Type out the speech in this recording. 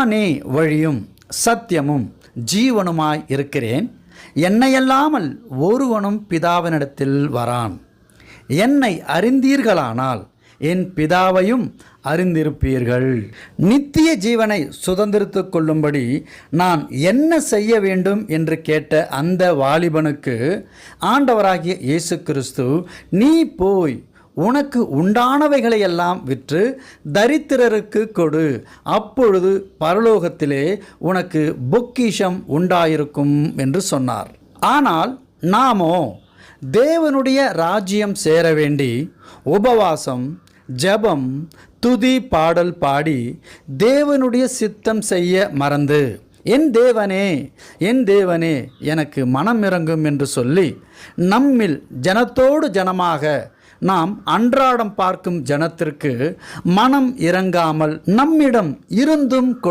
நானே வழியும் சத்தியமும் ஜீவனுமாய் இருக்கிறேன். என்னையல்லாமல் ஒருவனும் பிதாவினிடத்தில் வரான். என்னை அறிந்தீர்களானால் என் பிதாவையும் அறிந்திருப்பீர்கள். நித்திய ஜீவனை சுதந்திரித்து கொள்ளும்படி நான் என்ன செய்ய வேண்டும் என்று கேட்ட அந்த வாலிபனுக்கு ஆண்டவராகிய இயேசு கிறிஸ்து நீ போய் உனக்கு உண்டானவைகளையெல்லாம் விற்று தரித்திரருக்கு கொடு. அப்பொழுது பரலோகத்திலே உனக்கு பொக்கிஷம் உண்டாயிருக்கும் என்று சொன்னார். ஆனால் நாமோ தேவனுடைய ராஜ்யம் சேர வேண்டி உபவாசம் ஜெபம் துதி பாடல் பாடி தேவனுடைய சித்தம் செய்ய மறந்து என் தேவனே என் தேவனே எனக்கு மனம் இறங்கும் என்று சொல்லி நம்மில் ஜனத்தோடு ஜனமாக நாம் அன்றாடம் பார்க்கும் ஜனத்திற்கு மனம் இறங்காமல் நம்மிடம் இருந்தும் கொடு